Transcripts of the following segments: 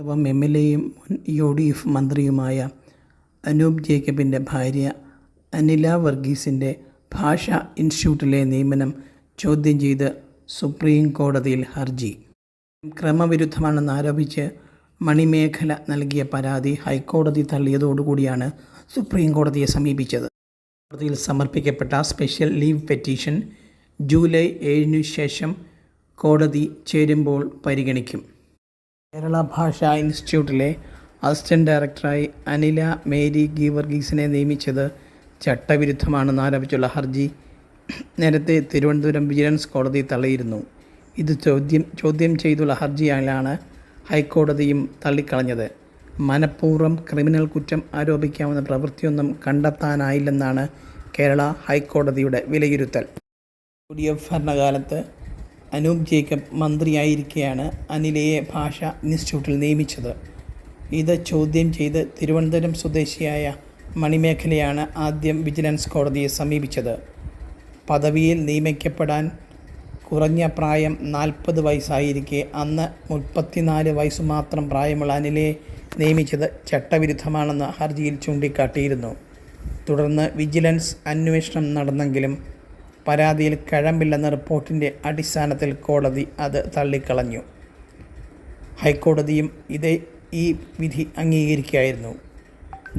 അപ്പം M L എയും U D F മന്ത്രിയുമായ അനൂപ് ജേക്കബിന്റെ ഭാര്യ അനില വർഗീസിന്റെ ഭാഷ ഇൻസ്റ്റിറ്റ്യൂട്ടിലെ നിയമനം ചോദ്യം ചെയ്ത് സുപ്രീം കോടതിയിൽ ഹർജി. ക്രമവിരുദ്ധമാണെന്ന് ആരോപിച്ച് മണിമേഖല നൽകിയ പരാതി ഹൈക്കോടതി തള്ളിയതോടുകൂടിയാണ് സുപ്രീം കോടതിയെ സമീപിച്ചത്. കോടതിയിൽ സമർപ്പിക്കപ്പെട്ട സ്പെഷ്യൽ ലീവ് പെറ്റീഷൻ ജൂലൈ ഏഴിനു ശേഷം കോടതി ചേരുമ്പോൾ പരിഗണിക്കും. കേരള ഭാഷാ ഇൻസ്റ്റിറ്റ്യൂട്ടിലെ അസിസ്റ്റന്റ് ഡയറക്ടറായി അനില മേരി ഗീവർഗീസിനെ നിയമിച്ചത് ചട്ടവിരുദ്ധമാണെന്ന് ആരോപിച്ചുള്ള ഹർജി നേരത്തെ തിരുവനന്തപുരം വിജിലൻസ് കോടതി തള്ളിയിരുന്നു. ഇത് ചോദ്യം ചോദ്യം ചെയ്തുള്ള ഹർജിയാലാണ് ഹൈക്കോടതിയും തള്ളിക്കളഞ്ഞത്. മനഃപൂർവം ക്രിമിനൽ കുറ്റം ആരോപിക്കാവുന്ന പ്രവൃത്തിയൊന്നും കണ്ടെത്താനായില്ലെന്നാണ് കേരള ഹൈക്കോടതിയുടെ വിലയിരുത്തൽ. യു ഡി എഫ് ഭരണകാലത്ത് അനൂപ് ജേക്കബ് മന്ത്രിയായിരിക്കെയാണ് അനിലയെ ഭാഷ ഇൻസ്റ്റിറ്റ്യൂട്ടിൽ നിയമിച്ചത്. ഇത് ചോദ്യം ചെയ്ത് തിരുവനന്തപുരം സ്വദേശിയായ മണിമേഖലയാണ് ആദ്യം വിജിലൻസ് കോടതിയെ സമീപിച്ചത്. പദവിയിൽ നിയമിക്കപ്പെടാൻ കുറഞ്ഞ പ്രായം നാൽപ്പത് വയസ്സായിരിക്കെ അന്ന് മുപ്പത്തിനാല് വയസ്സ് മാത്രം പ്രായമുള്ള അനിലയെ നിയമിച്ചത് ചട്ടവിരുദ്ധമാണെന്ന് ഹർജിയിൽ ചൂണ്ടിക്കാട്ടിയിരുന്നു. തുടർന്ന് വിജിലൻസ് അന്വേഷണം നടന്നെങ്കിലും പരാതിയിൽ കഴമ്പില്ലെന്ന റിപ്പോർട്ടിന്റെ അടിസ്ഥാനത്തിൽ കോടതി അത് തള്ളിക്കളഞ്ഞു. ഹൈക്കോടതിയും ഇതേ ഈ വിധി അംഗീകരിക്കുകയായിരുന്നു.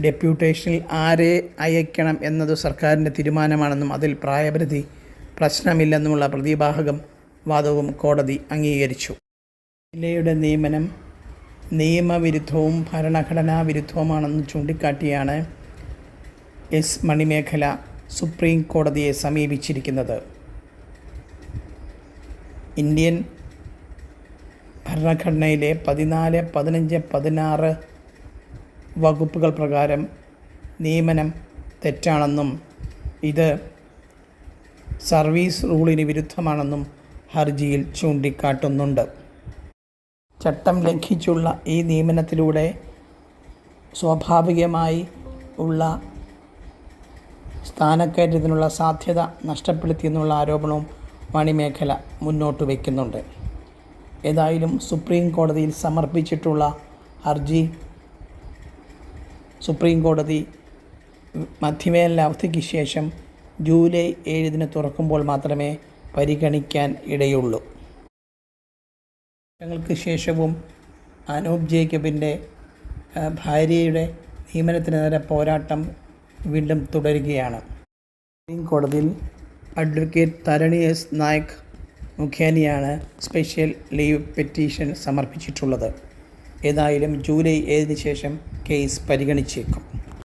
ഡെപ്യൂട്ടേഷനിൽ ആരെ അയക്കണം എന്നത് സർക്കാരിന്റെ തീരുമാനമാണെന്നും അതിൽ പ്രായപരിധി പ്രശ്നമില്ലെന്നുമുള്ള പ്രതിഭാഗം വാദവും കോടതി അംഗീകരിച്ചു. ജില്ലയുടെ നിയമനം നിയമവിരുദ്ധവും ഭരണഘടനാ വിരുദ്ധവുമാണെന്ന് ചൂണ്ടിക്കാട്ടിയാണ് എസ് മണിമേഖല സുപ്രീം കോടതിയെ സമീപിച്ചിരിക്കുന്നത്. ഇന്ത്യൻ ഭരണഘടനയിലെ പതിനാല് പതിനഞ്ച് പതിനാറ് വകുപ്പുകൾ പ്രകാരം നിയമനം തെറ്റാണെന്നും ഇത് സർവീസ് റൂളിന് വിരുദ്ധമാണെന്നും ഹർജിയിൽ ചൂണ്ടിക്കാട്ടുന്നുണ്ട്. ചട്ടം ലംഘിച്ചുള്ള ഈ നിയമനത്തിലൂടെ സ്വാഭാവികമായി ഉള്ള സ്ഥാനക്കയറ്റത്തിനുള്ള സാധ്യത നഷ്ടപ്പെടുത്തിയെന്നുള്ള ആരോപണവും മണിമേഖല മുന്നോട്ട് വയ്ക്കുന്നുണ്ട്. ഏതായാലും സുപ്രീം കോടതിയിൽ സമർപ്പിച്ചിട്ടുള്ള ഹർജി സുപ്രീം കോടതി മധ്യവേനൽ അവധിക്ക് ശേഷം ജൂലൈ ഏഴിന് തുറക്കുമ്പോൾ മാത്രമേ പരിഗണിക്കാൻ ഇടയുള്ളൂ. വർഷങ്ങൾക്ക് ശേഷവും അനൂപ് ജേക്കബിന്റെ ഭാര്യയുടെ നിയമനത്തിനെതിരെ പോരാട്ടം വീണ്ടും തുടരുകയാണ്. കോടതിയിൽ അഡ്വക്കേറ്റ് തരണി എസ്. നായക് മുഖേനയാണ് സ്പെഷ്യൽ ലീവ് പെറ്റീഷൻ സമർപ്പിച്ചിട്ടുള്ളത്. ഏതായാലും ജൂലൈ ഏഴിന് ശേഷം കേസ് പരിഗണിച്ചേക്കും.